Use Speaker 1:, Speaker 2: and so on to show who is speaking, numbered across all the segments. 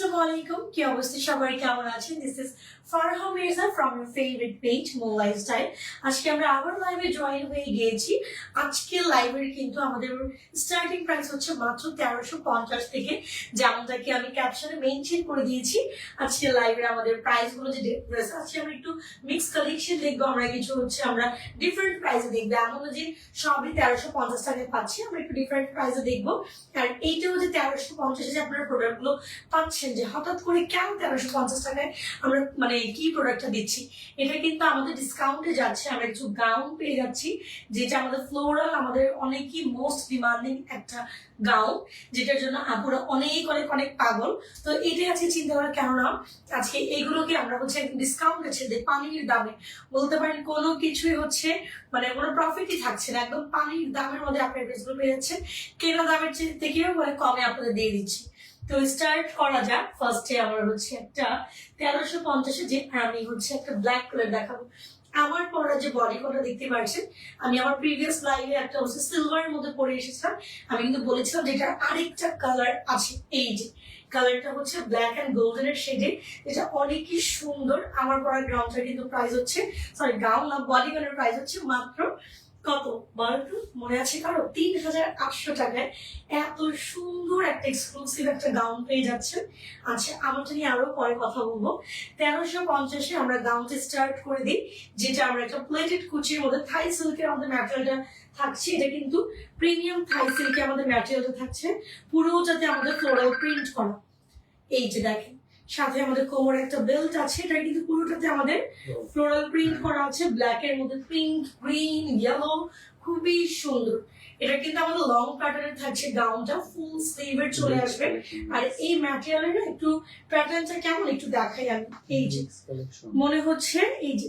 Speaker 1: আসসালামু আলাইকুম। কি অবস্থা? সবাই কেমন আছেন? This is Farha Mirza from your favourite page Mo lifestyle আজকে আমরা আবার লাইভে জয়েন হয়ে গিয়েছি। আজকে লাইভের কিন্তু আমাদের স্টার্টিং প্রাইস হচ্ছে মাত্র তেরোশো পঞ্চাশ থেকে, যেমনটাকে আমি ক্যাপশনে মেনশন করে দিয়েছি। আজকে লাইভের আমাদের প্রাইসগুলো যে ড্রেস আছে আমরা একটু মিক্স কালেকশন দেখব। আমরা কিছু হচ্ছে আমরা ডিফারেন্ট প্রাইসে দেখব। এমন যে সবই তেরোশো পঞ্চাশ টাকায় পাচ্ছি, আমরা একটু ডিফারেন্ট প্রাইসে দেখব। আর এইটাও যে তেরোশো পঞ্চাশে যে আপনারা প্রোডাক্টগুলো পাচ্ছেন যে হঠাৎ করে কেন তেরোশো পঞ্চাশ টাকায় আমরা মানে কি প্রোডাক্টটা দিচ্ছি? এটা কিন্তু আমাদের ডিসকাউন্টে যাচ্ছে, আমরা কিছু গাউন পেয়ে যাচ্ছি, যেটা আমাদের ফ্লোরাল আমাদের অনেকই মোস্ট ডিমান্ডিং একটা গাউন যেটার জন্য আপুরা অনেক অনেক অনেক পাগল। তো এটাই আছে চিন্তা করা কেননা আজকে এইগুলোকে আমরা হচ্ছে ডিসকাউন্ট আছে যে পানির দামে। বলতে পারেন কোনো কিছুই হচ্ছে মানে কোনো প্রফিটই থাকছে না, একদম পানির দামের মধ্যে আপনার ড্রেসগুলো পেয়ে যাচ্ছেন। কেনা দামের থেকেও মানে কমে আপনাদের দিয়ে দিচ্ছি। তো স্টার্ট করা যাক। ফার্স্টে আমার হচ্ছে একটা তেরোশো পঞ্চাশে যে আমি হচ্ছে একটা ব্ল্যাক কালার দেখাবো। আমার পরা যে বডি কোনটা দেখতে পাচ্ছেন, আমি আমার প্রিভিয়াস লাইভে একটা হচ্ছে সিলভারের মধ্যে পরে এসেছিলাম। আমি কিন্তু বলেছিলাম যে এটার আরেকটা কালার আছে, এই যে। কালারটা হচ্ছে ব্ল্যাক অ্যান্ড গোল্ডেনের শেডে যেটা অনেকই সুন্দর। আমার পরা গ্রাউন্ডটা কিন্তু প্রাইস হচ্ছে সরি গাউন না বডি গাউনের প্রাইস হচ্ছে মাত্র কত? বলতো মনে আছে কারও? তিন হাজার আটশো টাকায় এত সুন্দর একটা এক্সক্লুসিভ একটা গাউন পেয়ে যাচ্ছেন আচ্ছা আমারটা নিয়ে আরও পরে কথা বলব। তেরোশো পঞ্চাশে আমরা গাউনটা স্টার্ট করে দিই, যেটা আমরা একটা প্লেটেড কুচির মধ্যে থাই সিল্কের আমাদের ম্যাটেরিয়ালটা থাকছে। এটা কিন্তু প্রিমিয়াম থাই সিল্কের আমাদের ম্যাটেরিয়ালটা থাকছে। পুরোটাতে আমাদের ফ্লোরাল প্রিন্ট করা। এই যে দেখেন সাথে আমাদের কোমরে একটা বেল্ট আছে এটা কিন্তু পুরোটাতে আমাদের ফ্লোরাল প্রিন্ট করা আছে ব্ল্যাক এর মধ্যে পিঙ্ক গ্রিন ইয়েলো খুবই সুন্দর। এটা কিন্তু আমাদের লং প্যাটার্নের থাকছে গাউনটা ফুল স্লিভের চলে আসবে। আর এই ম্যাটেরিয়ালের একটু প্যাটার্নটা কেমন একটু দেখাই আমি। এই যে মনে হচ্ছে এই যে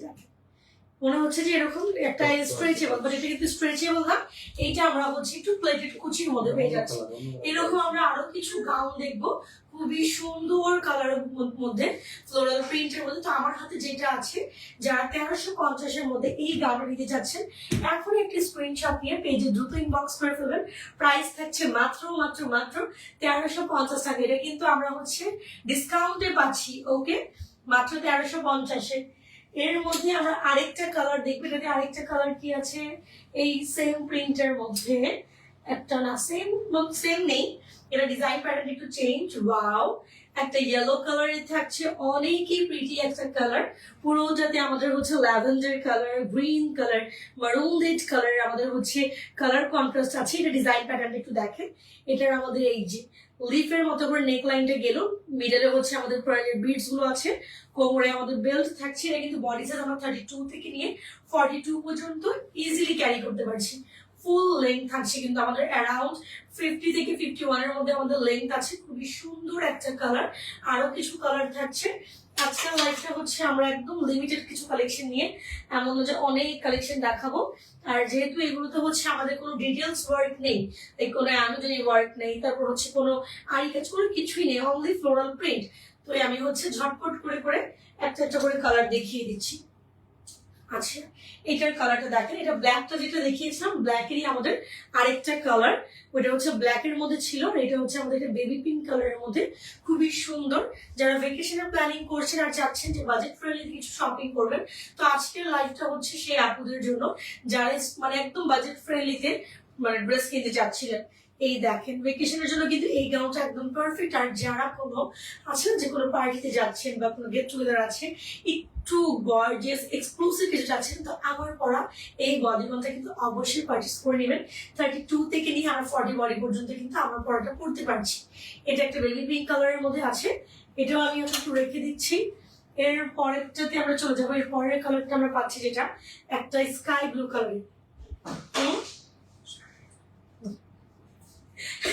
Speaker 1: মনে হচ্ছে যে এরকম একটা স্ট্রেচেবল বাট এটা কিন্তু স্ট্রেচেবল না। এইটা আমরা হচ্ছে একটু প্লেটেড কুচির মধ্যে পেয়ে যাচ্ছি। এরকম আমরা আরও কিছু গাউন দেখব। খুবই সুন্দর কালারের মধ্যে ফ্লোরাল প্রিন্টের মধ্যে। তো আমার হাতে যেটা আছে, যারা তেরোশো পঞ্চাশের মধ্যে এই গাউনটা নিতে চাচ্ছেন এখন একটি স্ক্রিনশট নিয়ে পেজে দ্রুত ইনবক্স করে ফেলবেন। প্রাইস থাকছে মাত্র মাত্র মাত্র তেরোশো পঞ্চাশ টাকা। এটা কিন্তু আমরা হচ্ছে ডিসকাউন্টে পাচ্ছি ওকে মাত্র তেরোশো পঞ্চাশে। এর মধ্যে আমরা আরেকটা কালার দেখব। এটাতে আরেকটা কালার কি আছে? এই সেম প্রিন্টের মধ্যে। একটা না সেম সেম নেই। এটা ডিজাইন প্যাটার্ন একটু চেঞ্জ ওয়াও একটা ইয়েলো কালারের থাকছে, অনেকই প্রিটি একটা কালার পুরো যাতে আমাদের হচ্ছে lavender colour green colour maroon red colour আমাদের হচ্ছে কালার কন্ট্রাস্ট আছে, এটা ডিজাইন প্যাটার্ন একটু দেখেন। এটার আমাদের এই যে লিফের মতো করে নেক লাইনটা গেল মিডলে হচ্ছে আমাদের বিডসগুলো আছে, কোমরে আমাদের বেল্ট থাকছে, এটা কিন্তু বডি সাইজ আমরা থার্টি টু থেকে নিয়ে ফর্টি টু পর্যন্ত ইজিলি ক্যারি করতে পারছি। ফুল লেন্থ থাকছে কিন্তু আমাদের অ্যারাউন্ড ফিফটি থেকে ফিফটি ওয়ানের মধ্যে আমাদের লেন্থ আছে। খুবই সুন্দর একটা কালার আরও কিছু কালার থাকছে। আজকের লাইফটা হচ্ছে আমরা একদম লিমিটেড কিছু কালেকশন নিয়ে, এমন যে অনেক কালেকশন দেখাবো। আর যেহেতু এগুলোতে হচ্ছে আমাদের কোনো ডিটেলস ওয়ার্ক নেই কোনো অ্যানোজনি ওয়ার্ক নেই, তারপর হচ্ছে কোনো আরি কাজ কোনো কিছুই নেই অনলি ফ্লোরাল প্রিন্ট তো আমি হচ্ছে ঝটপট করে করে একটা একটা করে কালার দেখিয়ে দিচ্ছি। আচ্ছা এটার কালারটা দেখেন, এটা ব্ল্যাকটা যেটা দেখিয়েছিলাম ব্ল্যাকেরই আমাদের আরেকটা কালার ওইটা হচ্ছে ব্ল্যাকের মধ্যে ছিল আর এটা হচ্ছে আমাদের বেবি পিঙ্ক কালারের মধ্যে। খুবই সুন্দর। যারা ভেকেশনের প্ল্যানিং করছেন আর চাচ্ছেন যে বাজেট ফ্রেন্ডলি কিছু শপিং করবেন, তো আজকের লাইফটা হচ্ছে সেই আপুদের জন্য, যারা মানে একদম বাজেট ফ্রেন্ডলিতে মানে ড্রেস কিনতে চাচ্ছিলেন। এই দেখেন ভেকেশনের জন্য কিন্তু এই গাউনটা একদম পারফেক্ট আর যারা কোনো আছেন, যে কোনো পার্টিতে যাচ্ছেন বা কোনো গেট টুগেদার আছে, একটু গর্জিয়াস এক্সক্লুসিভ কিছু চাচ্ছেন তো আমার পরা এই বডি গাউনটা কিন্তু অবশ্যই পার্চেস করে নেবেন। থার্টি টু থেকে নিয়ে আমরা ফর্টি বডি পর্যন্ত কিন্তু আমার পরাটা পড়তে পারছি। এটা একটা বেবি পিঙ্ক কালারের মধ্যে আছে। এটাও আমি একটু রেখে দিচ্ছি। এর পরেরটাতে আমরা চলে যাব। এর পরের কালারটা আমরা পাচ্ছি যেটা, একটা স্কাই ব্লু কালারের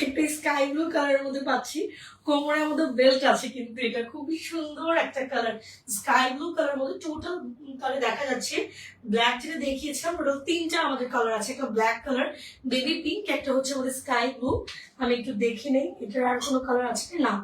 Speaker 1: একটা স্কাই ব্লু কালারের মধ্যে পাচ্ছি। কোমরের মধ্যে বেল্ট আছে কিন্তু এটা খুবই সুন্দর একটা কালার স্কাই ব্লু কালার মধ্যে টোটাল কালার দেখা যাচ্ছে। ব্ল্যাক যেটা দেখিয়েছিলাম টোটাল তিনটা আমাদের কালার আছে, একটা ব্ল্যাক কালার বেবি পিঙ্ক একটা হচ্ছে আমাদের স্কাই ব্লু আমি একটু দেখে নেই, এটার আর কোনো কালার আছে? না।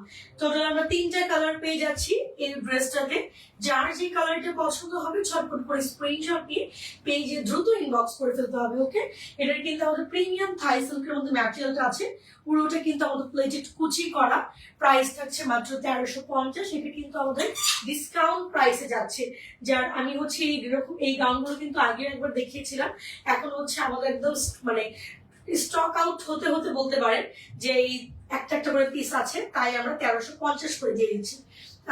Speaker 1: টোটাল আমরা তিনটা কালার পেয়ে যাচ্ছি এই ড্রেসটাতে যার যে কালারটা পছন্দ হবে ছটপট করে স্ক্রিনশট নিয়ে পেজে দ্রুত ইনবক্স করে ফেলতে হবে ওকে এটার কিন্তু আমাদের প্রিমিয়াম থাই সিল্কের মধ্যে ম্যাটেরিয়ালটা আছে, পুরোটা কিন্তু আমাদের প্লেটেড কুচি করা। প্রাইস থাকছে মাত্র তেরোশো পঞ্চাশ, এটা কিন্তু আমাদের ডিসকাউন্ট প্রাইসে যাচ্ছে। যার, আমি হচ্ছে এইরকম এই গাউনগুলো কিন্তু আগে একবার দেখিয়েছিলাম। এখন হচ্ছে আমাদের একদম মানে স্টক আউট হতে হতে বলতে পারেন যে এই একটা একটা করে পিস আছে, তাই আমরা তেরোশো পঞ্চাশ করে দিয়ে দিচ্ছি।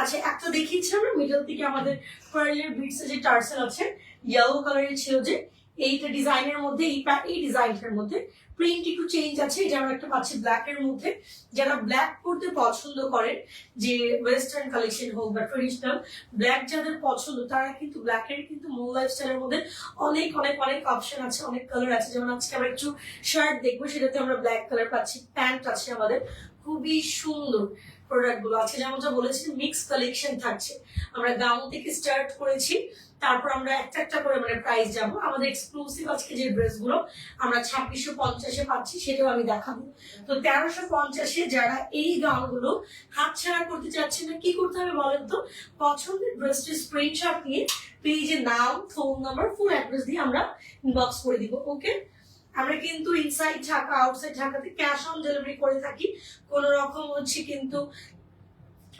Speaker 1: আচ্ছা একটা দেখিয়েছিলাম না মিডল থেকে আমাদের পার্লের বিটস যে টার্সেল আছে ইয়েলো কালারের ছিল যে, এইটা ডিজাইনের মধ্যে, এই এই ডিজাইনটার মধ্যে প্রিন্ট একটু চেঞ্জ আছে, এটা একটা পাচ্ছি ব্ল্যাক এর মধ্যে। যারা ব্ল্যাক পরতে পছন্দ করেন, যে ওয়েস্টার্ন কালেকশন হোক বা ট্রেডিশনাল ব্ল্যাক যাদের পছন্দ, তারা কিন্তু ব্ল্যাক এর কিন্তু মূল লাইফস্টাইলের মধ্যে অনেক অনেক অনেক অপশন আছে, অনেক কালার আছে। যেমন আজকে আমরা একটু শার্ট দেখব, সেটাতে আমরা ব্ল্যাক কালার পাচ্ছি প্যান্ট আছে আমাদের। খুবই সুন্দর। প্রোডাক্টগুলো আছে। যেমনটা বলেছি মিক্স কালেকশন থাকছে। আমরা গাউন থেকে স্টার্ট করেছি, তারপর আমরা একটা একটা করে মানে প্রাইস যাব আমাদের এক্সক্লুসিভ আজকে যে ড্রেসগুলো, আমরা ছাব্বিশশো পঞ্চাশে পাচ্ছি, সেটাও আমি দেখাবো। তো তেরোশো পঞ্চাশে যারা এই গাউনগুলো হাতছাড়া করতে চাচ্ছেন না, কি করতে হবে বলেন তো? পছন্দের ড্রেসটি স্ক্রিনশট নিয়ে পেজে নাম ফোন নাম্বার ফুল অ্যাড্রেস দিয়ে আমরা ইনবক্স করে দিব ওকে আমরা কিন্তু ইনসাইড ঢাকা আউটসাইড ঢাকাতে ক্যাশ অন ডেলিভারি করে থাকি। কোনো রকম হচ্ছে কিন্তু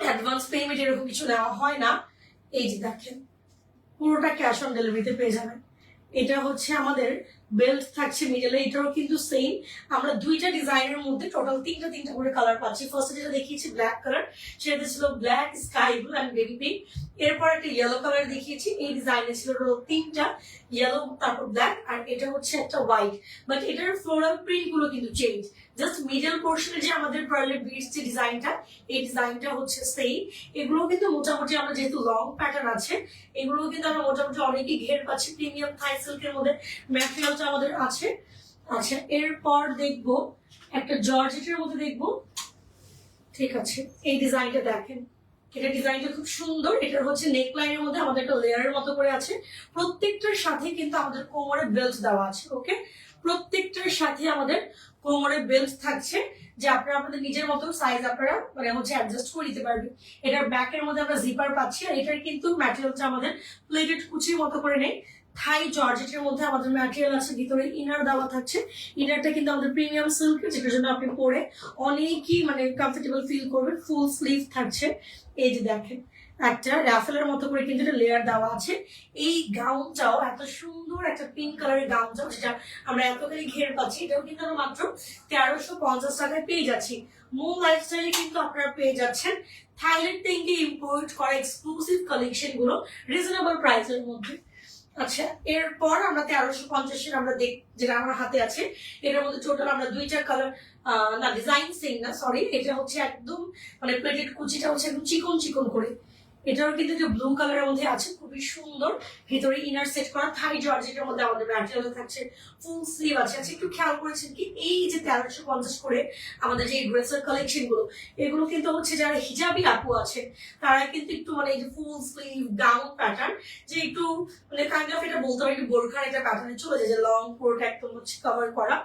Speaker 1: অ্যাডভান্স পেমেন্ট এরকম কিছু নেওয়া হয় না। এই যে দেখেন, পুরোটা ক্যাশ অন ডেলিভারিতে পেয়ে যাবেন। এটা হচ্ছে আমাদের বেল্ট থাকছে মিডলে এটাও কিন্তু সেম আমরা দুইটা ডিজাইনের মধ্যে টোটাল তিনটা তিনটা করে কালার পাচ্ছি। ফার্স্টে যেটা দেখিয়েছি ব্ল্যাক কালার সেটা ছিল black sky blue and baby pink এরপর একটা ইয়েলো কালার দেখিয়েছি, এই ডিজাইনে ছিল তিনটা ইয়েলো তারপর ব্ল্যাক আর এটা হচ্ছে একটা হোয়াইট বাট এটার ফ্লোরাল প্রিন্টগুলো কিন্তু চেঞ্জ জাস্ট মিডল পোর্শনে যে আমাদের পার্লের বিটস যে ডিজাইনটা এই ডিজাইনটা হচ্ছে সেই এগুলো কিন্তু মোটামুটি আমরা যেহেতু লং প্যাটার্ন আছে এগুলো কিন্তু আমরা মোটামুটি অনেকই ঘের পাচ্ছি। প্রিমিয়াম থাই সিল্কের মধ্যে ম্যাটেরিয়ালটা আমাদের আছে আচ্ছা এরপর দেখব একটা জর্জেটের মধ্যে দেখব। ঠিক আছে, এই ডিজাইনটা দেখেন। এটা ডিজাইনটা খুব সুন্দর এটার হচ্ছে নেক মধ্যে আমাদের একটা লেয়ারের মতো করে আছে। প্রত্যেকটার সাথে কিন্তু আমাদের কোমরে বেল্ট দেওয়া আছে ওকে প্রত্যেকটার সাথে আমাদের কোমরে বেল্ট থাকছে, যে আপনারা আপনাদের নিজের মতো সাইজ আপনারা মানে হচ্ছে অ্যাডজাস্ট করে নিতে পারবেন। এটার ব্যাকের মধ্যে আমরা জিপার পাচ্ছি, আর এটার কিন্তু ম্যাটেরিয়ালটা আমাদের প্লেটেড কুচির মতো করে নেই। থাই জর্জেটের মধ্যে আমাদের ম্যাটেরিয়াল আছে, ভিতরে ইনার দেওয়া থাকছে। ইনারটা কিন্তু আমাদের প্রিমিয়াম সিল্কের যেটার জন্য আপনি পরে অনেকই মানে কমফোর্টেবল ফিল করবেন। ফুল স্লিভ থাকছে। এই যে দেখেন, একটা র্যাফেলের মতো করে কিন্তু একটা লেয়ার দেওয়া আছে। এই গাউনটাও এত সুন্দর একটা পিঙ্ক কালারের গাউনটাও সেটা আমরা এতখানি ঘের পাচ্ছি, এটাও কিন্তু আমরা মাত্র তেরোশো পঞ্চাশ টাকায় পেয়ে যাচ্ছি। মূল লাইফস্টাইলে কিন্তু আপনারা পেয়ে যাচ্ছেন। থাইল্যান্ড থেকে ইম্পোর্ট করা এক্সক্লুসিভ কালেকশনগুলো রিজনেবল প্রাইসের মধ্যে। আচ্ছা এরপর আমরা তেরোশো পঞ্চাশের আমরা দেখ, যেটা আমার হাতে আছে, এটার মধ্যে টোটাল আমরা দুইটা কালার না ডিজাইন সেম না সরি এটা হচ্ছে একদম মানে প্লেটেড কুচিটা হচ্ছে একদম চিকন চিকন করে। এটাও কিন্তু যে ব্লু কালারের মধ্যে আছে খুবই সুন্দর। ভিতরে ইনার সেট করা থাই জর্জেটের মধ্যে আমাদের ম্যাটেরিয়াল থাকছে। ফুল স্লিভ আছে। আচ্ছা একটু খেয়াল করেছেন কি? এই যে তেরোশো পঞ্চাশ করে আমাদের যে ড্রেসের কালেকশনগুলো, এগুলো কিন্তু হচ্ছে যারা হিজাবি আপু আছে তারা কিন্তু একটু মানে এই যে ফুল স্লিভ গাউন প্যাটার্ন যে একটু মানে কাইন্ড অফ এটা বলতে পারি বোরখার একটা প্যাটার্নে চলে যায়, যে লং কোট একদম হচ্ছে কভার করা।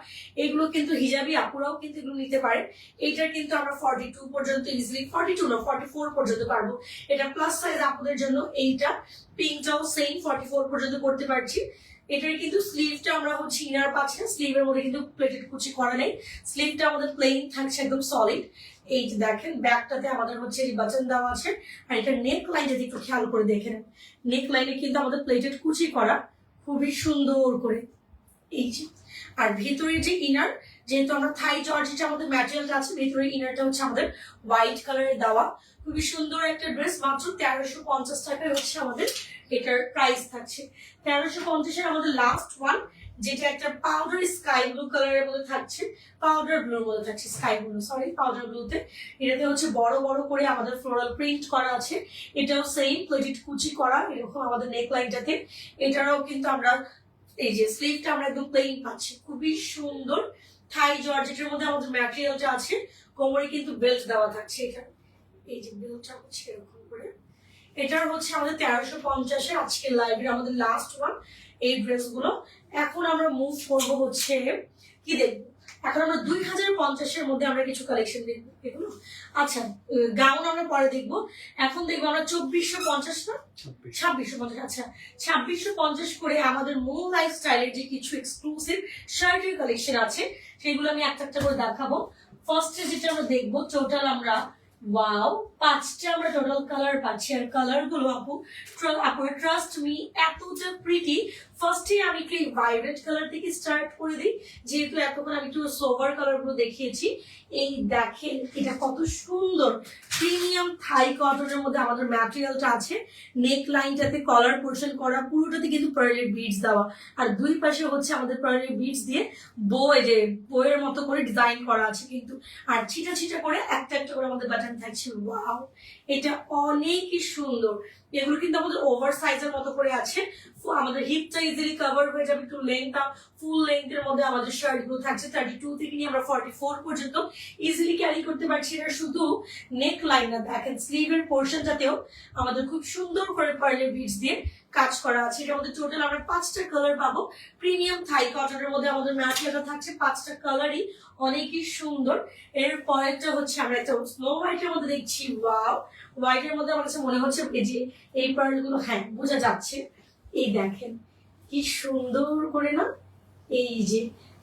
Speaker 1: এগুলো কিন্তু হিজাবি আপুরাও কিন্তু এগুলো নিতে পারে। এইটার কিন্তু আমরা ফর্টি টু পর্যন্ত ইজিলি ফর্টি টু না ফর্টি ফোর পর্যন্ত পারব। এটা প্লাস সাইজ আপুদের জন্য এইটা। পিঙ্কটাও সেম ফর্টি ফোর পর্যন্ত করতে পারছি। এটার কিন্তু স্লিভটা আমরা হচ্ছে ইনার পাচ্ছি স্লিভের মধ্যে কিন্তু প্লেটেড কুচি করা নেই। স্লিভটা আমাদের প্লেন থাকছে, একদম সলিড এই যে দেখেন ব্যাকটাতে আমাদের হচ্ছে বাটন দেওয়া আছে। আর এটা নেক লাইন যদি একটু খেয়াল করে দেখে নেন নেক লাইনে কিন্তু আমাদের প্লেটেড কুচি করা খুবই সুন্দর করে। এই যে, আর ভিতরে যে ইনার যেহেতু আমরা থাই জর্জেট আমাদের ম্যাটেরিয়ালটা আছে ভিতরে ইনারটা হচ্ছে আমাদের হোয়াইট কালারের দেওয়া। খুবই সুন্দর একটা ড্রেস মাত্র তেরোশো পঞ্চাশ টাকায় হচ্ছে আমাদের এটার প্রাইস থাকছে। তেরোশো পঞ্চাশের আমাদের লাস্ট ওয়ান যেটা একটা পাউডার স্কাই ব্লু কালারের মধ্যে থাকছে পাউডার ব্লুর মধ্যে থাকছে স্কাই ব্লু সরি পাউডার ব্লুতে এটাতে হচ্ছে বড় বড় করে আমাদের ফ্লোরাল প্রিন্ট করা আছে। এটাও সেম প্লেটেড কুচি করা, এরকম আমাদের নেক লাইনটাতে এটারও কিন্তু আমরা, এই যে স্লিভটা আমরা একদম প্লেন পাচ্ছি। খুবই সুন্দর থাই জর্জেটের মধ্যে আমাদের ম্যাটেরিয়ালটা আছে, কোমরে কিন্তু বেল্ট দেওয়া থাকছে এখানে। এই যে বেল্টটা হচ্ছে এরকম করে। এটার হচ্ছে আমাদের তেরোশো পঞ্চাশে আজকের লাইভের আমাদের লাস্ট ওয়ান এই ড্রেসগুলো এখন আমরা মুভ করব হচ্ছে, কি দেখব এখন আমরা দুই হাজার পঞ্চাশের মধ্যে আমরা কিছু কালেকশন দেখব আচ্ছা গাউন আমরা পরে দেখব। এখন দেখব আমরা চব্বিশশো পঞ্চাশ না? ছাব্বিশশো পঞ্চাশ আচ্ছা। ছাব্বিশশো পঞ্চাশ করে আমাদের মূল লাইফ স্টাইলের যে কিছু এক্সক্লুসিভ শার্টের কালেকশন আছে সেগুলো আমি একটা একটা করে দেখাবো। ফার্স্টে যেটা আমরা দেখব টোটাল আমরা ওয়াও পাঁচটা আমরা টোটাল কালার পাচ্ছি। আর কালারগুলো আপু আপনার ট্রাস্ট মি এতটা প্রিটি ফার্স্টে আমি একটু ভাইব্রেট কালার থেকে স্টার্ট করে দিই। যেহেতু এতক্ষণ আমি একটু সোভার কালারগুলো দেখিয়েছি, এই দেখেন এটা কত সুন্দর। প্রিমিয়াম থাই কটনের মধ্যে আমাদের ম্যাটেরিয়ালটা আছে। নেক লাইনটাতে কলার পোর্শন করা, পুরোটাতে কিন্তু পার্লের বিটস দেওয়া। আর দুই পাশে হচ্ছে আমাদের পার্লের বিটস দিয়ে বো যে বইয়ের মতো করে ডিজাইন করা আছে কিন্তু। আর ছিটা ছিটা করে একটা একটা করে আমাদের বাটন থাকছে। ওয়াও এটা অনেকই সুন্দর। এগুলো কিন্তু আমাদের ওভার সাইজের মতো করে আছে। আমাদের হিপটা ইজিলি কভার হয়ে যাবে একটু লেন্থটা ফুল লেন্থের মধ্যে আমাদের শার্টগুলো থাকছে। থার্টি টু থেকে নিয়ে আমরা ফর্টি ফোর পর্যন্ত ইজিলি ক্যারি করতে পারছি এটা শুধু নেক লাইন না দেখেন স্লিভের পোর্শনটাতেও আমাদের খুব সুন্দর করে পার্লের বিটস দিয়ে কাজ করা আছে। এটার মধ্যে টোটাল আমরা পাঁচটা কালার পাবো। প্রিমিয়াম থাই কটনের মধ্যে আমাদের ম্যাটেরিয়ালটা থাকছে, পাঁচটা কালারই অনেকই সুন্দর। এর পরেরটা হচ্ছে আমরা একটা স্নো হোয়াইটের মধ্যে দেখছি ওয়াও হোয়াইটের মধ্যে আমার কাছে মনে হচ্ছে যে এই পার্লগুলো হ্যাঁ বোঝা যাচ্ছে। এই দেখেন। কি সুন্দর করে না? এই যে,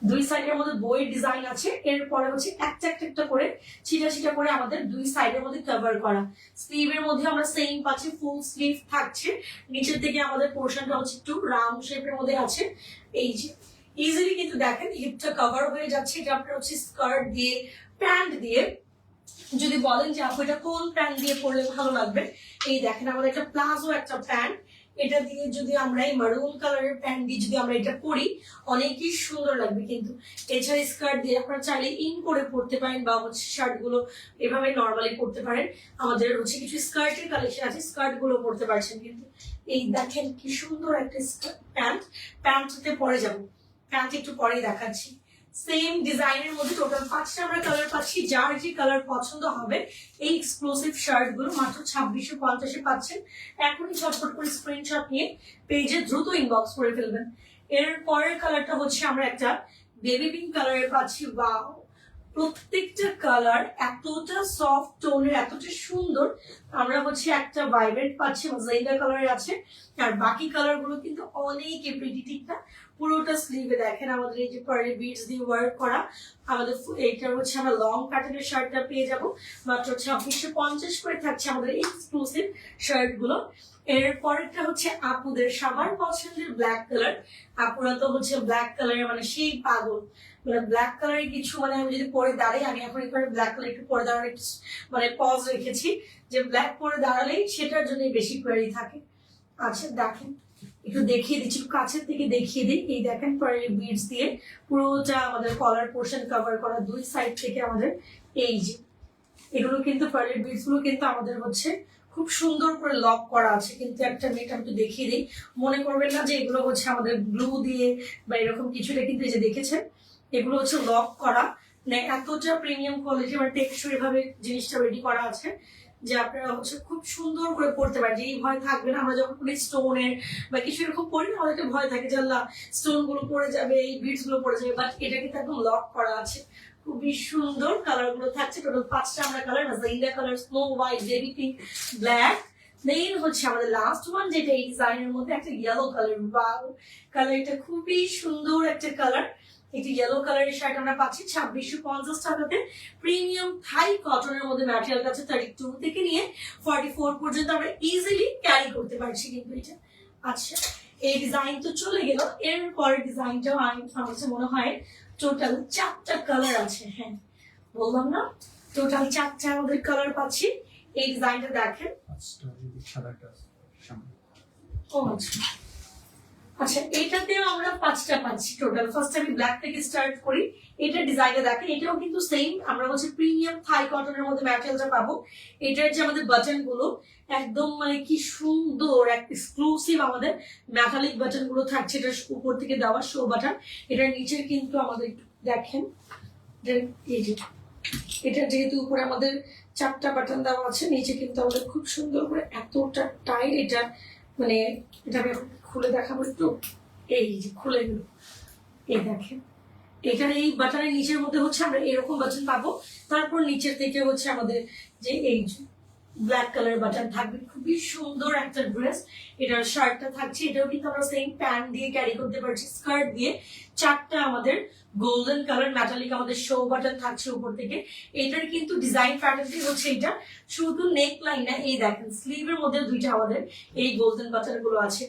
Speaker 1: দুই সাইডের মধ্যে বইয়ের ডিজাইন আছে, এরপরে হচ্ছে একটা একটা একটা করে, ছিটা ছিটা করে আমাদের দুই সাইডের মধ্যে কভার করা। স্লিভের মধ্যে আমরা সেম পাচ্ছি ফুল স্লিভ থাকছে। নিচের দিকে আমাদের পোর্শনটা হচ্ছে একটু রাউন্ড শেপের মধ্যে আছে। এই যে ইজিলি কিন্তু দেখেন হিপটা কভার হয়ে যাচ্ছে, এটা আপনার হচ্ছে স্কার্ট দিয়ে প্যান্ট দিয়ে। যদি বলেন যে আপু, এটা কোন প্যান্ট দিয়ে পরলে ভালো লাগবে? এই দেখেন, আমাদের একটা প্লাজো একটা প্যান্ট এটা দিয়ে যদি আমরা এই মারুন কালারের প্যান্ট দিয়ে যদি আমরা এটা পরি, অনেকই সুন্দর লাগবে কিন্তু। এছাড়া স্কার্ট দিয়ে আপনারা চাইলে ইন করে পরতে পারেন বা হচ্ছে শার্টগুলো এভাবে নর্মালি পরতে পারেন। আমাদের হচ্ছে কিছু স্কার্টের কালেকশন আছে স্কার্টগুলো পরতে পারছেন কিন্তু। এই দেখেন কি সুন্দর একটা প্যান্ট প্যান্টতে পরে যাব। প্যান্ট একটু পরেই দেখাচ্ছি। সেম ডিজাইনের মধ্যে টোটাল পাঁচটা আমরা কালার পাচ্ছি, যার যে কালার পছন্দ হবে, এই এক্সক্লুসিভ শার্টগুলো মাত্র ছাব্বিশশো পঞ্চাশে পাচ্ছেন। এখনই ঝটপট করে স্ক্রিনশট নিয়ে পেজে দ্রুত ইনবক্স করে ফেলবেন। এর পরের কালারটা হচ্ছে আমরা একটা বেবি পিঙ্ক কালারের পাচ্ছি। ওয়াও প্রত্যেকটা কালার এতটা সফট টোনের এতটা সুন্দর। আমরা হচ্ছে একটা ভাইব্রেট পাচ্ছি জেন্ডা কালারের আছে। আর বাকি কালারগুলো কিন্তু অনেক প্রিটি ঠিক না? পুরোটা স্লিভে দেখেন আমাদের এই যে পার্লি বিটস দিয়ে ওয়ার্ক করা। আমাদের ফু- এইটা হচ্ছে আমরা লং প্যাটার্নের শার্টটা পেয়ে যাব। মাত্র ছাব্বিশশো পঞ্চাশ করে থাকছে আমাদের এক্সক্লুসিভ শার্টগুলো এর পরেরটা হচ্ছে আপুদের সবার পছন্দের ব্ল্যাক কালার আপুরা তো হচ্ছে ব্ল্যাক কালারের মানে সেই পাগল। মানে ব্ল্যাক কালারের কিছু মানে আমি যদি পরে দাঁড়াই, আমি এখন এখানে ব্ল্যাক কালার একটু পরে দাঁড়ানো একটু মানে পজ রেখেছি। যে ব্ল্যাক পরে দাঁড়ালেই সেটার জন্যই বেশি কোয়ারি থাকে। আচ্ছা দেখেন। একটু দেখিয়ে দিচ্ছি, একটু কাছের থেকে দেখিয়ে দিই। এই দেখেন পার্লি বিডস দিয়ে পুরোটা আমাদের কলার পোর্শন কভার করা দুই সাইড থেকে আমাদের এই যে, এগুলো কিন্তু পার্লি বিডসগুলো কিন্তু আমাদের হচ্ছে খুব সুন্দর করে লক করা আছে। কিন্তু একটা নেট আমি একটু দেখিয়ে দিই। মনে করবেন না যে এগুলো হচ্ছে আমাদের গ্লু দিয়ে বা এরকম কিছুটা কিন্তু এই যে দেখেছেন, এগুলো হচ্ছে লক করা। মানে এতটা প্রিমিয়াম কোয়ালিটি মানে টেক্সচুর ভাবে জিনিসটা রেডি করা আছে যে আপনারা হচ্ছে খুব সুন্দর করে পড়তে পারেন, যে এই ভয় থাকবে না, আমরা যখন কোনো স্টোনের বা কিছু এরকম পড়ি না আমাদের ভয় থাকে যে আল্লাহ স্টোনগুলো পড়ে যাবে, এই বিটসগুলো পড়ে যাবে বাট এটা কিন্তু একদম লক করা আছে। খুবই সুন্দর কালারগুলো থাকছে। টোটাল পাঁচটা আমরা colour জাইলা colour snow white baby pink black then হচ্ছে আমাদের লাস্ট ওয়ান যেটা এই ডিজাইনের মধ্যে একটা ইয়েলো কালার ওয়াও কালার এটা খুবই সুন্দর একটা কালার একটি ইয়েলো কালারের শার্ট আমরা পাচ্ছি ছাব্বিশশো পঞ্চাশ টাকাতে। প্রিমিয়াম থাই কটনের মধ্যে ম্যাটেরিয়াল আছে থার্টি টু থেকে নিয়ে ফর্টি ফোর পর্যন্ত আমরা ইজিলি ক্যারি করতে পারছি কিন্তু এটা। আচ্ছা এই ডিজাইন তো চলে গেল। এর পরের ডিজাইনটাও আমি আমার কাছে মনে হয় টোটাল চারটা কালার আছে হ্যাঁ। বললাম না টোটাল চারটা আমাদের কালার পাচ্ছি। এই ডিজাইনটা দেখেন। ও আচ্ছা। আচ্ছা এটাতেও আমরা পাঁচটা পাচ্ছি টোটাল ফার্স্ট আমি ব্ল্যাক থেকে স্টার্ট করি, এটা ডিজাইনে দেখেন, এটাও কিন্তু সেম আমরা হচ্ছে প্রিমিয়াম থাই কটনের মধ্যে ম্যাটেরিয়ালটা পাবো। এটার যে আমাদের বাটনগুলো, একদম মানে কি সুন্দর এক্সক্লুসিভ আমাদের মেটালিক বাটনগুলো থাকছে, এটা উপর থেকে দেওয়া শো বাটন এটার নিচের কিন্তু আমাদের দেখেন এটা- যেহেতু উপরে আমাদের চারটা বাটন দেওয়া আছে, নিচে কিন্তু আমাদের খুব সুন্দর করে এতটা টাইট এটা মানে এটা খুলে দেখাবো একটু এই যে খুলে গেল এই দেখেন। এখানে এই বাটনের নিচের মধ্যে হচ্ছে আমরা এরকম বাটন পাবো। তারপর নিচের থেকে হচ্ছে আমাদের যে এই ব্ল্যাক কালার বাটন থাকবে। খুবই সুন্দর একটা ড্রেস। এটার শার্টটা থাকছে। এটাও কিন্তু আমরা সেম প্যান্ট দিয়ে ক্যারি করতে পারছি। স্কার্ট দিয়ে চারটা আমাদের গোল্ডেন কালার মেটালিক আমাদের শো বাটন থাকছে উপর থেকে। এটার কিন্তু ডিজাইন প্যাটার্নটি হচ্ছে এটা। শুধু নেক লাইন না, এই দেখেন স্লিভের মধ্যে দুইটা আমাদের এই গোল্ডেন বাটনগুলো আছে।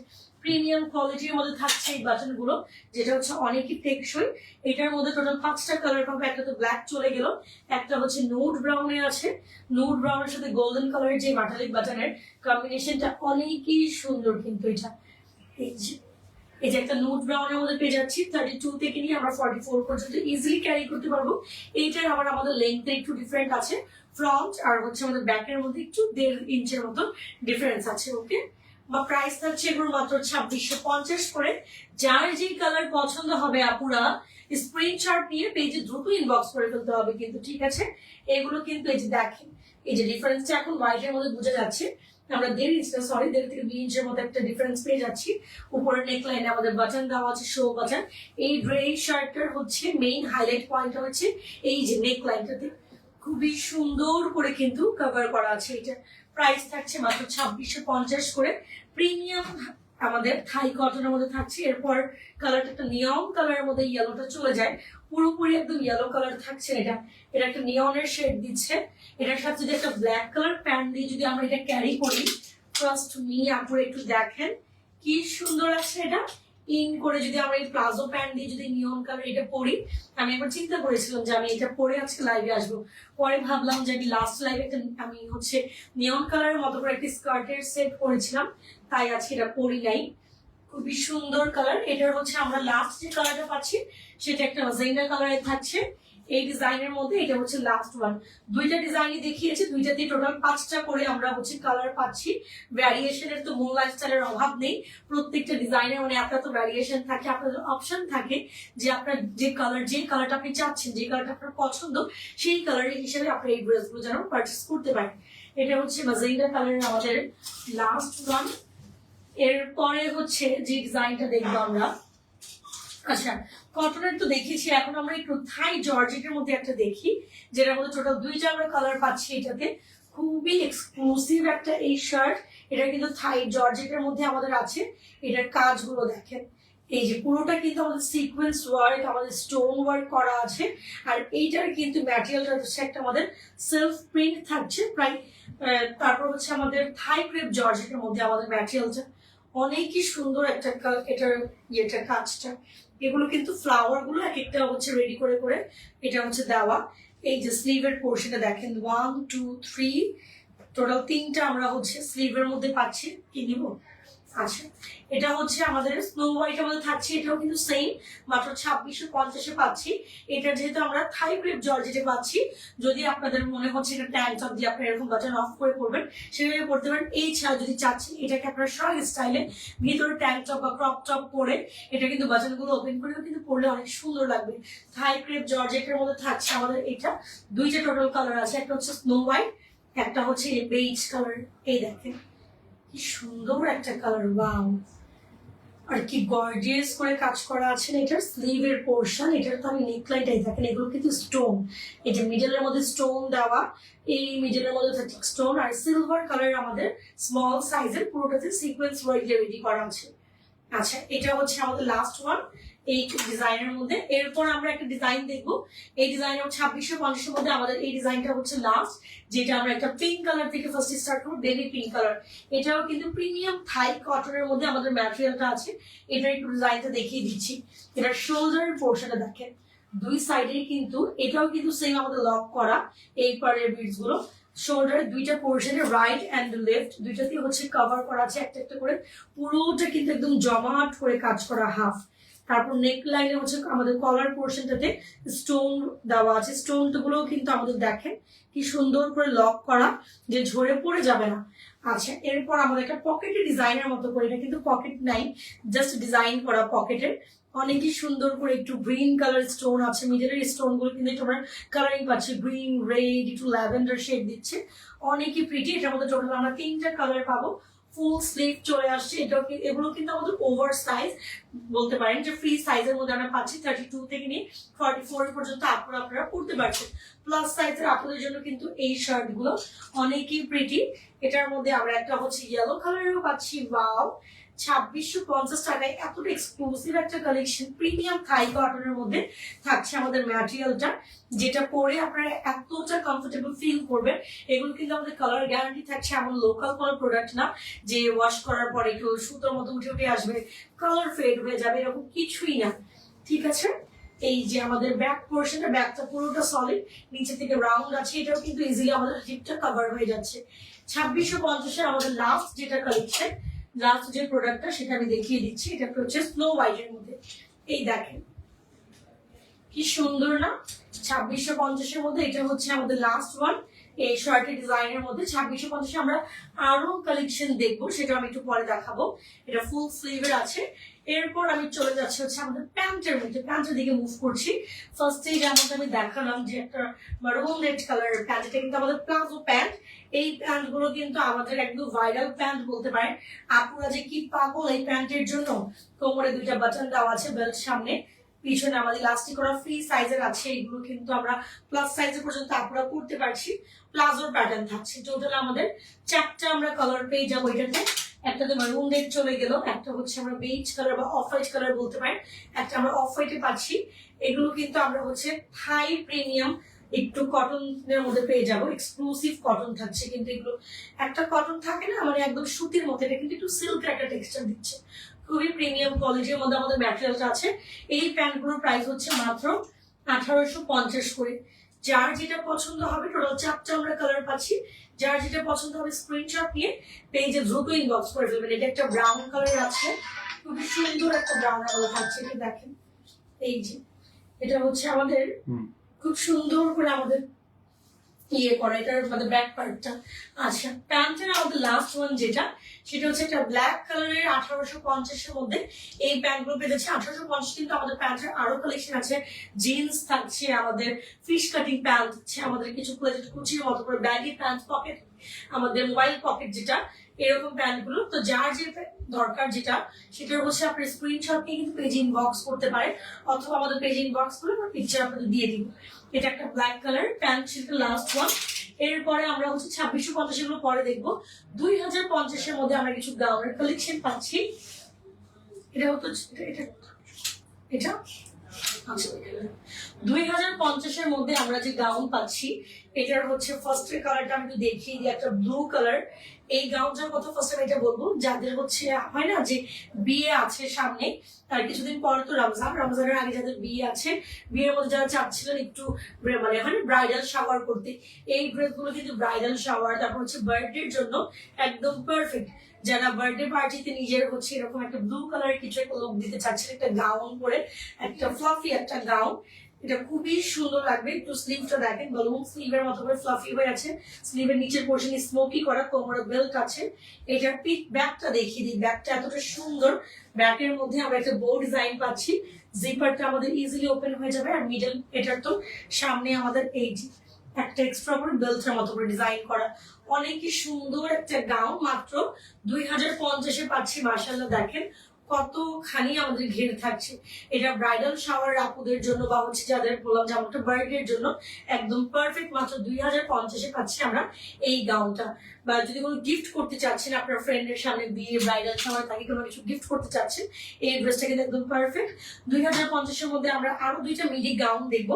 Speaker 1: প্রিমিয়াম কোয়ালিটির মধ্যে থাকছে এই বাটনগুলো, যেটা হচ্ছে অনেকই টেকসই। এটার মধ্যে টোটাল পাঁচটা কালার পাবো একটা তো ব্ল্যাক চলে গেল, একটা হচ্ছে নোট ব্রাউনে আছে। নোট ব্রাউনের সাথে গোল্ডেন কালারের যে মেটালিক বাটনের কম্বিনেশনটা অনেকই সুন্দর কিন্তু এটা। এই যে এই যে একটা নোট ব্রাউনের মধ্যে পেয়ে যাচ্ছি থার্টি টু থেকে নিয়ে আমরা ফর্টি ফোর পর্যন্ত ইজিলি ক্যারি করতে পারব। এইটার আবার আমাদের লেন্থে একটু ডিফারেন্ট আছে ফ্রন্ট আর হচ্ছে আমাদের ব্যাকের মধ্যে একটু দেড় ইঞ্চের মতো ডিফারেন্স আছে ওকে বা প্রাইস থাকছে এগুলো মাত্র ছাব্বিশশো পঞ্চাশ করে। যার যেই কালার পছন্দ হবে আপুরা স্ক্রিনশট নিয়ে পেজে দ্রুত ইনবক্স করে ফেলতে হবে কিন্তু, ঠিক আছে? এগুলো কিন্তু এই যে দেখেন, এই যে ডিফারেন্সটা এখন হোয়াইটের মধ্যে বোঝা যাচ্ছে। আমরা দেড় ইঞ্চটা সরি দেড় থেকে দুই ইঞ্চের মতো একটা ডিফারেন্স পেয়ে যাচ্ছি। উপরের নেক লাইনে আমাদের বাটন দেওয়া আছে শো বাটন এই ড্রে শার্টটার হচ্ছে মেইন হাইলাইট পয়েন্টটা হচ্ছে এই যে নেক লাইনটাতে খুবই সুন্দর করে কিন্তু কভার করা আছে এটা। প্রাইস থাকছে মাত্র ছাব্বিশশো পঞ্চাশ করে। প্রিমিয়াম আমাদের থাই কটনের মধ্যে থাকছে। এরপর কালারটা একটা নিয়ম কালারের মধ্যে ইয়েলোটা চলে যায়। পুরোপুরি একদম ইয়েলো কালার থাকছে এটা। এটা একটা নিয়নের শেড দিচ্ছে। এটার সাথে যদি একটা ব্ল্যাক কালার প্যান্ট দিয়ে যদি আমরা এটা ক্যারি করি ট্রাস্ট মি আপুরে একটু দেখেন। কি সুন্দর আছে এটা। ইন করে যদি আমরা এই প্লাজো প্যান্ট দিয়ে যদি নিয়ম কালার এটা পরি, আমি একবার চিন্তা করেছিলাম যে আমি এটা পরে আজকে লাইভে আসব। পরে ভাবলাম যে আমি লাস্ট লাইভে আমি হচ্ছে নিয়ম কালারের মতো করে একটি স্কার্টের সেট করেছিলাম তাই আজকে এটা পরি নাই। খুবই সুন্দর কালার এটার হচ্ছে আমরা লাস্ট যে কালারটা পাচ্ছি, সেটা একটা জেন্ডা কালারে থাকছে। এই ডিজাইনের মধ্যে এটা হচ্ছে লাস্ট ওয়ান দুইটা ডিজাইনই দেখিয়েছে, দুইটাতে টোটাল পাঁচটা করে আমরা হচ্ছে কালার পাচ্ছি। ভ্যারিয়েশনের তো মূল লাইফস্টাইলের অভাব নেই। প্রত্যেকটা ডিজাইনের মানে আপনার তো ভ্যারিয়েশন থাকে আপনাদের অপশন থাকে যে আপনার যে কালার যে কালারটা আপনি চাচ্ছেন, যে কালারটা আপনার পছন্দ, সেই কালারের হিসেবে আপনি এই ড্রেসগুলো যেন পারচেস করতে পারেন। এটা হচ্ছে মাজেন্ডা কালারের আমাদের লাস্ট ওয়ান এরপরে হচ্ছে যে ডিজাইনটা দেখব আমরা। আচ্ছা কটনের তো দেখেছি, এখন আমরা একটু থাই জর্জেটের মধ্যে একটা দেখি, যেটার মধ্যে টোটাল দুইটা আমরা কালার পাচ্ছি এটাতে। খুবই এক্সক্লুসিভ একটা এই শার্ট এটা কিন্তু থাই জর্জেটের মধ্যে আমাদের আছে, এটার কাজগুলো দেখেন। এই যে পুরোটা কিন্তু আমাদের সিকোয়েন্স ওয়ার্ক আমাদের স্টোন ওয়ার্ক করা আছে, আর এইটার কিন্তু ম্যাটেরিয়ালটা হচ্ছে একটা আমাদের সেলফ প্রিন্ট থাকছে, প্রায় তারপর হচ্ছে আমাদের থাই ক্রেপ জর্জেটের মধ্যে আমাদের ম্যাটেরিয়ালটা অনেকই সুন্দর একটা এটার ইয়েটা, কাজটা। এগুলো কিন্তু ফ্লাওয়ারগুলো এক একটা হচ্ছে রেডি করে করে এটা হচ্ছে দেওয়া। এই যে স্লিভের পোর্শনটা দেখেন ওয়ান টু থ্রি টোটাল তিনটা আমরা হচ্ছে স্লিভের মধ্যে পাচ্ছি। কি নিব? আচ্ছা এটা হচ্ছে আমাদের স্নো হোয়াইটের মধ্যে থাকছে, এটাও কিন্তু সেম মাত্র ছাব্বিশশো পঞ্চাশে পাচ্ছি। এটা যেহেতু আমরা থাই গ্রেপ জর্জেটে পাচ্ছি, যদি আপনাদের মনে হচ্ছে এটা ট্যাঙ্ক টপ দিয়ে আপনারা এরকম বাটন অফ করে করবেন সেভাবে করতে পারেন। এই ছাড়া যদি চাচ্ছেন, এটাকে আপনারা শর্ট স্টাইলে ভিতরে ট্যাঙ্ক টপ বা ক্রপ টপ করে এটা কিন্তু বাটনগুলো ওপেন করেও কিন্তু পরলে অনেক সুন্দর লাগবে। থাই ক্রেপ জর্জেটের মধ্যে থাকছে আমাদের, এটা দুইটা টোটাল কালার আছে, একটা হচ্ছে স্নো হোয়াইট একটা হচ্ছে বেজ কালার এই দেখেন। কি সুন্দর একটা কালার ওয়াও আর কি গর্জিয়াস করে কাজ করা আছে না, এটার স্লিভের পোর্শন এটার তো আমি নেকলাইনটাই দেখেন এগুলো কিন্তু স্টোন এটা মিডলের মধ্যে স্টোন দেওয়া, এই মিডলের মধ্যে থাকে স্টোন আর সিলভার কালার আমাদের স্মল সাইজের পুরোটাতে সিকোয়েন্স ওয়ার্ক রেডি করা আছে। আচ্ছা এটা হচ্ছে আমাদের লাস্ট ওয়ান এই ডিজাইনের মধ্যে। এরপর আমরা একটা ডিজাইন দেখব। এই ডিজাইন ছাব্বিশশো পঞ্চাশের মধ্যে আমাদের এই ডিজাইনটা হচ্ছে লাস্ট যেটা আমরা একটা পিঙ্ক কালার থেকে ফার্স্ট স্টার্ট করব বেবি পিঙ্ক কালার এটাও কিন্তু প্রিমিয়াম থাই কটনের মধ্যে আমাদের ম্যাটেরিয়ালটা আছে। এটার একটু ডিজাইনটা দেখিয়ে দিচ্ছি। এটার পোর্শনটা দেখেন। দুই সাইডে কিন্তু, এটাও কিন্তু সেম আমাদের লক করা এই পারের বিটসগুলো শোল্ডার দুইটা পোর্শনে রাইট অ্যান্ড লেফট দুইটাতেই হচ্ছে কভার করা আছে একটা একটা করে। পুরোটা কিন্তু একদম জমাট করে কাজ করা হাফ তারপর নেক লাইনে হচ্ছে আমাদের কলার পোর্শনটাতে স্টোন দেওয়া আছে। স্টোন গুলোও কিন্তু আমাদের দেখেন কি সুন্দর করে লক করা, যে ঝরে পড়ে যাবে না। আচ্ছা এরপর আমাদের একটা পকেটের ডিজাইনের মতো করে এটা কিন্তু পকেট নাই জাস্ট ডিজাইন করা পকেটের অনেকই সুন্দর করে একটু গ্রিন কালার স্টোন আছে। মিডলের স্টোনগুলো কিন্তু আমরা কালারিং পাচ্ছি। গ্রিন রেড একটু ল্যাভেন্ডার শেড দিচ্ছে। অনেকই প্রিটি এটার মধ্যে টোটাল আমরা তিনটা কালার পাবো। ফুল স্লিভ চলে আসছে, এটাও এগুলো কিন্তু আমাদের ওভার সাইজ বলতে পারেন যে ফ্রি সাইজের মধ্যে আমরা পাচ্ছি থার্টি টু থেকে নিয়ে ফর্টি ফোর পর্যন্ত আপনারা আপনারা পড়তে পারছেন। প্লাস সাইজের আপনাদের জন্য কিন্তু এই শার্টগুলো অনেকই প্রিটি এটার মধ্যে আমরা একটা হচ্ছে ইয়েলো কালারেরও পাচ্ছি ওয়াও ছাব্বিশশো পঞ্চাশ টাকায় এতটা এক্সক্লুসিভ একটা কালেকশন প্রিমিয়াম থাই কটনের মধ্যে থাকছে আমাদের ম্যাটেরিয়ালটা যেটা পরে আপনারা এতটা কমফোর্টেবল ফিল করবেন। এগুলো কিন্তু আমাদের কালার গ্যারান্টি থাকছে এমন লোকাল কোনো প্রোডাক্ট না, যে ওয়াশ করার পরে একটু সুতোর মতো উঠে উঠে আসবে কালার ফেড হয়ে যাবে, এরকম কিছুই না। ঠিক আছে? এই যে আমাদের ব্যাক পোর্শনটা ব্যাকটা পুরোটা সলিড নিচে থেকে রাউন্ড আছে, এটাও কিন্তু ইজিলি আমাদের হিপটা কভার হয়ে যাচ্ছে। ছাব্বিশশো পঞ্চাশের আমাদের লাস্ট যেটা কালেকশন লাস্ট যে প্রোডাক্টটা সেটা আমি দেখিয়ে দিচ্ছি। এটা হচ্ছে স্লো হোয়াইটের মধ্যে। এই দেখেন, কি সুন্দর না? ছাব্বিশশো পঞ্চাশের মধ্যে এটা হচ্ছে আমাদের লাস্ট ওয়ান এই শার্টের ডিজাইনের মধ্যে ছাব্বিশশো পঞ্চাশে আমরা আরও কালেকশন দেখব, সেটা আমি একটু পরে দেখাবো। এটা ফুল স্লিভের আছে। এরপর আমি চলে যাচ্ছি হচ্ছে আমাদের প্যান্টের মধ্যে। প্যান্টের দিকে মুভ করছি। ফার্স্টে যেমনটা আমি দেখালাম যে একটা মারুন রেড কালারের প্যান্ট এটা কিন্তু আমাদের প্লাজো প্যান্ট এই প্যান্টগুলো কিন্তু আমাদের একদম ভাইরাল প্যান্ট বলতে পারেন। আপনারা যে কি পাগল এই প্যান্টের জন্য? কোমরে দুইটা বাটন দেওয়া আছে বেল্ট সামনে। পিছনে আমাদের ইলাস্টিক করা ফ্রি সাইজের আছে, এগুলো কিন্তু আমরা প্লাস সাইজের পর্যন্ত আপুরা করতে পারছি। প্লাজোর প্যাটার্ন থাকছে। টোটাল আমাদের চারটা আমরা কালার পেয়ে যাব এটাতে একটাতে মারুন রেড চলে গেল, একটা হচ্ছে আমরা বেজ কালার বা অফ হোয়াইট কালার বলতে পারেন। একটা আমরা অফ হোয়াইটে পাচ্ছি। এগুলো কিন্তু আমরা হচ্ছে থাই প্রিমিয়াম একটু কটনের মধ্যে পেয়ে যাব। এক্সক্লুসিভ কটন থাকছে কিন্তু এগুলো। একটা কটন থাকে না মানে একদম সুতির মধ্যে এটা কিন্তু একটু সিল্কের একটা টেক্সচার দিচ্ছে। খুবই প্রিমিয়াম কোয়ালিটির মধ্যে আমাদের ম্যাটেরিয়ালটা আছে। এই প্যান্টগুলোর প্রাইস হচ্ছে মাত্র আঠারোশো পঞ্চাশ করে। যার যেটা পছন্দ হবে টোটাল চারটা আমরা কালার পাচ্ছি। যার যেটা পছন্দ হবে স্ক্রিনশট নিয়ে পেজে দ্রুত ইনবক্স করে ফেলবেন। এটা একটা ব্রাউন কালার আছে। খুবই সুন্দর একটা ব্রাউন কালার পাচ্ছি এটা দেখেন। এই যে এটা হচ্ছে আমাদের খুব সুন্দর করে আমাদের ইয়ে করা, এটার আমাদের ব্যাক পার্টটা আচ্ছা প্যান্টের আমাদের লাস্ট ওয়ান যেটা, সেটা হচ্ছে একটা ব্ল্যাক কালারের আঠারোশো পঞ্চাশের মধ্যে। এই প্যান্টগুলো পেয়েছে আঠারোশো পঞ্চাশ কিন্তু আমাদের প্যান্টের আরও কালেকশন আছে। জিন্স থাকছে আমাদের ফিশ কাটিং প্যান্ট আছে আমাদের, কিছু কুচির মতো করে ব্যাগি প্যান্ট পকেট আমাদের মোবাইল পকেট যেটা, এরকম প্যান্টগুলো। তো যার যে দরকার যেটা সেটার হচ্ছে আপনার স্ক্রিনশট নিয়ে কিন্তু পেজ ইনবক্স করতে পারেন, অথবা আমাদের পেজ ইনবক্স করে আমরা পিকচার আপনাদের দিয়ে দিব। এটা একটা ব্ল্যাক কালার প্যান্ট ছিল লাস্ট ওয়ান এরপরে আমরা হচ্ছে ছাব্বিশশো পঞ্চাশ এগুলো পরে দেখব। দুই হাজার পঞ্চাশের মধ্যে আমরা কিছু গাউনের কালেকশন পাচ্ছি। এটা হতো এটা এটা আচ্ছা দুই হাজার পঞ্চাশের মধ্যে আমরা যে গাউন পাচ্ছি, এটার হচ্ছে ফার্স্ট কালারটা আমি দেখিয়ে দিই, একটা ব্লু কালার এই গাউনটার কথা ফার্স্ট আমি এটা বলব, যাদের হচ্ছে, হয় না যে বিয়ে আছে সামনে তার কিছুদিন পর তো রমজান, রমজানের আগে যাদের বিয়ে আছে, বিয়ের মধ্যে যারা চাচ্ছিলেন একটু মানে হয় ব্রাইডাল শাওয়ার করতে এই ড্রেসগুলো কিন্তু ব্রাইডাল শাওয়ার তারপর হচ্ছে বার্থডের জন্য একদম পারফেক্ট যারা বার্থডে পার্টিতে নিজের হচ্ছে এরকম একটা ব্লু কালারের কিছু একটা লুক দিতে চাচ্ছেন, একটা গাউন পরে, একটা ফ্লাফি একটা গাউন এটা খুবই সুন্দর লাগবে। একটু স্লিভটা দেখেন বেলুন স্লিভের মতো করে ফ্লাফি হয়ে আছে। স্লিভের নিচের পোর্শনে স্মোকি করা, কোমরে বেল্ট আছে। এটার পিক ব্যাকটা দেখিয়ে দিই। ব্যাকটা এতটা সুন্দর। ব্যাকের মধ্যে আমরা একটা বো ডিজাইন পাচ্ছি। জিপারটা আমাদের ইজিলি ওপেন হয়ে যাবে আর মিডল এটার তো সামনে আমাদের এই একটা এক্সট্রা করে বেল্টের মতো করে ডিজাইন করা। অনেকই সুন্দর একটা গাউন মাত্র দুই হাজার পঞ্চাশে পাচ্ছি মার্শাল্লাহ দেখেন। কতখানি আমাদের ঘের থাকছে। এটা ব্রাইডাল শাওয়ার আপুদের জন্য বা হচ্ছে যাদের বললাম যেমনটা বার্থডের জন্য, একদম পারফেক্ট মাত্র দুই হাজার পঞ্চাশে পাচ্ছি আমরা এই গাউনটা বা যদি কোনো গিফট করতে চাচ্ছেন আপনার ফ্রেন্ডের সামনে বিয়ে ব্রাইডাল শাওয়ার তাকে কোনো কিছু গিফট করতে চাচ্ছেন, এই ড্রেসটা কিন্তু একদম পারফেক্ট দুই হাজার পঞ্চাশের মধ্যে আমরা আরও দুইটা মিডি গাউন দেখব।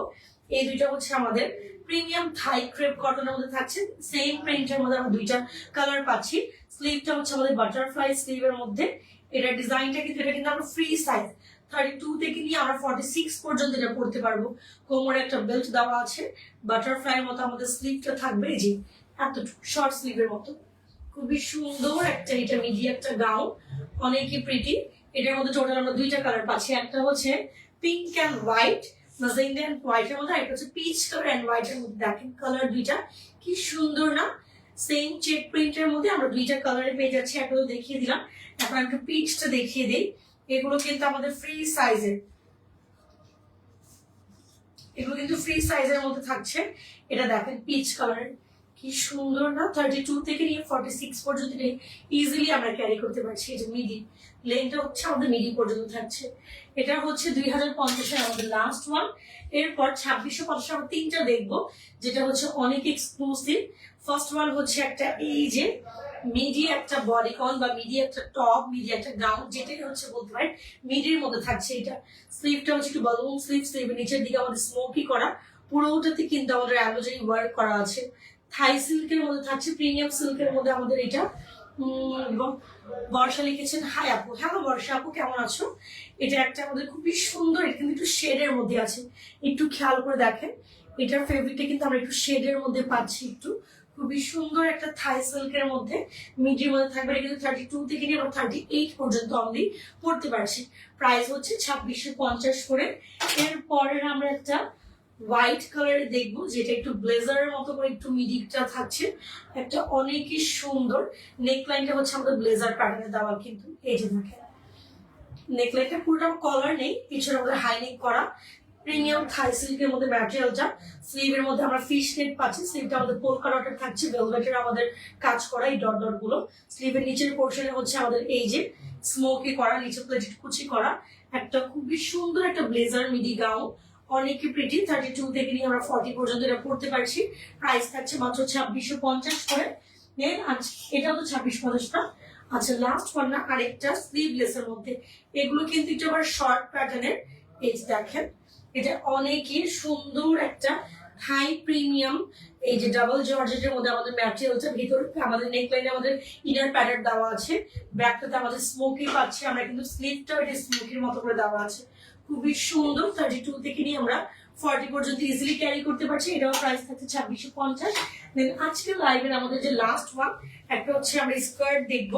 Speaker 1: এই দুইটা হচ্ছে আমাদের প্রিমিয়াম থাই ক্রেপ কটনের মধ্যে থাকছে। সেম প্রিন্টের মধ্যে আমরা দুইটা কালার পাচ্ছি। স্লিভটা হচ্ছে আমাদের বাটারফ্লাই স্লিভের মধ্যে। এটা ডিজাইনটা কিন্তু, এটা কিন্তু আমরা ফ্রি সাইজ থার্টি টু থেকে নিয়ে আমরা ফর্টি সিক্স পর্যন্ত এটা পড়তে পারব। কোমরে একটা বেল্ট দেওয়া আছে। বাটারফ্লাইয়ের মতো আমাদের স্লিভটা থাকবে। যে, এতটুকু শর্ট স্লিভের মতো। খুবই সুন্দর একটা, এটা মিডি একটা গাউন অনেকই প্রিটি এটার মধ্যে টোটাল আমরা দুইটা কালার পাচ্ছি। একটা হচ্ছে pink and white magenta and হোয়াইটের মধ্যে একটা হচ্ছে পিচ কালার অ্যান্ড হোয়াইটের মধ্যে। দেখেন কালার দুইটা। কি সুন্দর না? সেম চেক প্রিন্টের মধ্যে আমরা দুইটা কালারে পেয়ে যাচ্ছি একটা দেখিয়ে দিলাম। এখন একটু পিচটা দেখিয়ে দিই। এগুলো কিন্তু আমাদের ফ্রি সাইজের এগুলো কিন্তু ফ্রি সাইজের মধ্যে থাকছে। এটা দেখেন পিচ কালার কি সুন্দর না? থার্টি টু থেকে নিয়ে ফর্টি সিক্স পর্যন্ত ইজিলি আমরা ক্যারি করতে পারছি। যে মিডি লেনটা হচ্ছে আমাদের মিডি পর্যন্ত থাকছে। এটা হচ্ছে দুই হাজার পঞ্চাশের আমাদের লাস্ট ওয়ান এরপর ছাব্বিশশো পঞ্চাশ আমরা তিনটা দেখব, যেটা হচ্ছে অনেক এক্সক্লুসিভ ফার্স্ট ওয়ান হচ্ছে একটা এই যে মিডি একটা বডিকন বা মিডি একটা টপ মিডি একটা গাউন যেটাই হচ্ছে বলতে পারেন মিডির মধ্যে থাকছে এটা। স্লিভটা হচ্ছে একটু বালুন স্লিভ স্লিভের নিচের দিকে আমাদের স্মোকি করা। পুরোটাতে কিন্তু আমাদের অ্যালোজারি ওয়ার্ক করা আছে। থাই সিল্কের মধ্যে থাকছে প্রিমিয়াম সিল্কের মধ্যে আমাদের এটা। এবং বর্ষা লিখেছেন, হাই আপু, হ্যালো বর্ষা আপু, কেমন আছো? এটা একটা আমাদের খুবই সুন্দর, এটা কিন্তু একটু শেডের মধ্যে আছে। একটু খেয়াল করে দেখেন, এটার ফেব্রিকটা কিন্তু আমরা একটু শেডের মধ্যে পাচ্ছি একটু। খুবই সুন্দর একটা থাই সিল্কের মধ্যে মিডির মধ্যে থাকবে কিন্তু থার্টি টু থেকে নিয়ে থার্টি এইট পর্যন্ত আমি পড়তে পারছি। প্রাইস হচ্ছে ছাব্বিশশো পঞ্চাশ করে। এরপরের আমরা একটা হোয়াইট কালারের দেখব, যেটা একটু ব্লেজারের মতো করে একটু মিডিটা থাকছে। একটা অনেকই সুন্দর নেকলাইনটা হচ্ছে আমাদের ব্লেজার প্যাটার্নে দেওয়া কিন্তু, এই যে দেখেন। নেকলাইনটা পুরোটা কলার নেই, পিছনে আমাদের হাইনেক করা। প্রিমিয়াম থাই সিল্কের মধ্যে ম্যাটেরিয়ালটা স্লিভের মধ্যে আমরা ফিশ নেট পাচ্ছি স্লিভটা আমাদের পোলকা ডটের থাকছে ভেলভেটের আমাদের কাজ করা এই ডট ডটগুলো। স্লিভের নিচের পোর্শনে হচ্ছে আমাদের এই যে স্মোকি করা নিচে প্লেটেড কুচি করা। একটা খুবই সুন্দর একটা ব্লেজার মিডি গাউন অনেকই প্রিটি থার্টি টু থেকে নিয়ে আমরা ফর্টি পর্যন্ত এটা পড়তে পারছি। প্রাইস থাকছে মাত্র ছাব্বিশশো পঞ্চাশ করে। দেন আচ্ছা এটাও তো ছাব্বিশ পঞ্চাশটা আচ্ছা লাস্ট ওয়ান না, আরেকটা স্লিভলেস এর মধ্যে। এগুলো কিন্তু একটু আবার শর্ট প্যাটার্নের যে দেখেন, এটা অনেকই সুন্দর একটা হাই প্রিমিয়াম এই যে ডাবল জর্জেটের মধ্যে আমাদের ম্যাটেরিয়ালটা ভিতরে, আমাদের নেকলাইনে আমাদের ইনার প্যাটার্ন দেওয়া আছে। ব্যাকটাতে আমাদের স্মোকি পাচ্ছি, আমরা কিন্তু স্লিভটাও এটা স্মোকির মতো করে দেওয়া আছে। খুবই সুন্দর থার্টি টু থেকে নিয়ে আমরা ফর্টি পর্যন্ত ইজিলি ক্যারি করতে পারছি। এটাও প্রাইস থাকছে ছাব্বিশশো পঞ্চাশ। দেন আজকের লাইভের আমাদের যে লাস্ট ওয়ান একটা হচ্ছে আমরা স্কার্ট দেখব।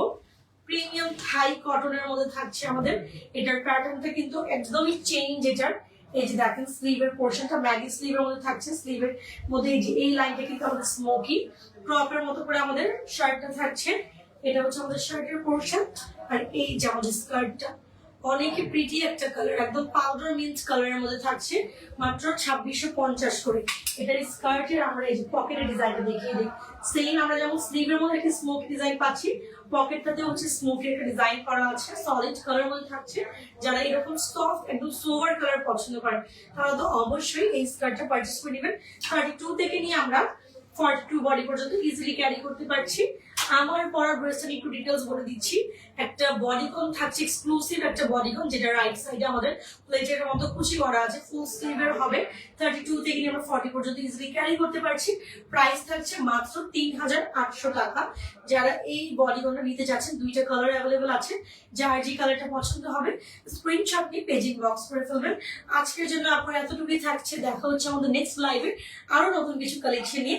Speaker 1: প্রিমিয়াম থাই কটনের মধ্যে থাকছে আমাদের। এটার প্যাটার্নটা কিন্তু একদমই চেঞ্জ এটার। এই যে দেখেন স্লিভের পোর্শনটা ম্যাগি স্লিভের মধ্যে থাকছে। স্লিভের মধ্যে এই যে এই লাইনটা কিন্তু আমাদের স্মোকি ক্রপের মতো করে আমাদের শার্টটা থাকছে। এটা হচ্ছে আমাদের শার্টের পোর্শন আর এই যে আমাদের স্কার্টটা অনেকই প্রিটি একটা কালার একদম পাউডার মিন্ট কালারের মধ্যে থাকছে, মাত্র ছাব্বিশশো পঞ্চাশ করে। এটার স্কার্টের আমরা এই যে পকেটের ডিজাইনটা দেখিয়ে দিই। সেম আমরা যেমন স্লিভের মধ্যে একটা স্মোক ডিজাইন পাচ্ছি পকেটটাতে হচ্ছে স্মোকের একটা ডিজাইন করা আছে সলিড কালার মধ্যে থাকছে। যারা এরকম সফট একদম সোভার কালার পছন্দ করেন তারা তো অবশ্যই এই স্কার্টটা পারচেস করে নেবেন। থার্টি টু থেকে নিয়ে আমরা ফর্টি টু বডি পর্যন্ত ইজিলি ক্যারি করতে পারছি। আমার পরার ড্রেসটা একটু ডিটেলস বলে দিচ্ছি। একটা বডিকন থাকছে এক্সক্লুসিভ একটা বডিকন যেটা রাইট সাইডে আমাদের প্লেটের মতো কুচি করা আছে ফুল স্লিভের হবে। থার্টি টু থেকে আমরা ফর্টি পর্যন্ত ইজিলি ক্যারি করতে পারছি। প্রাইস থাকছে মাত্র তিন হাজার আটশো টাকা। যারা এই বডিকনটা নিতে চাচ্ছেন দুইটা কালার অ্যাভেলেবল আছে, যার যে কালারটা পছন্দ হবে স্ক্রিনশট নিয়ে পেজিং বক্স করে ফেলবেন। আজকের জন্য আপনার এতটুকুই থাকছে। দেখা হচ্ছে আমাদের নেক্সট লাইভে আরও নতুন কিছু কালেকশন নিয়ে।